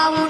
a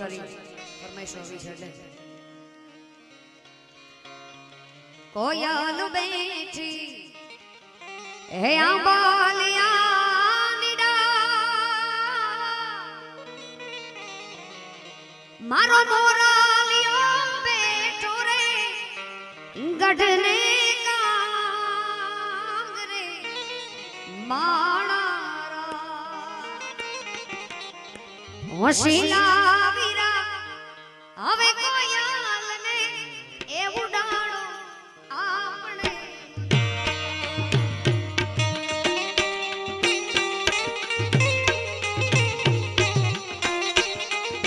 sorry परमेश्वर भी छोड़ दे कोयल बैठी, हे आंबालिया मारो मोरालियो बेटो रे, गढ़ने कांगरे माणा रा मोशिला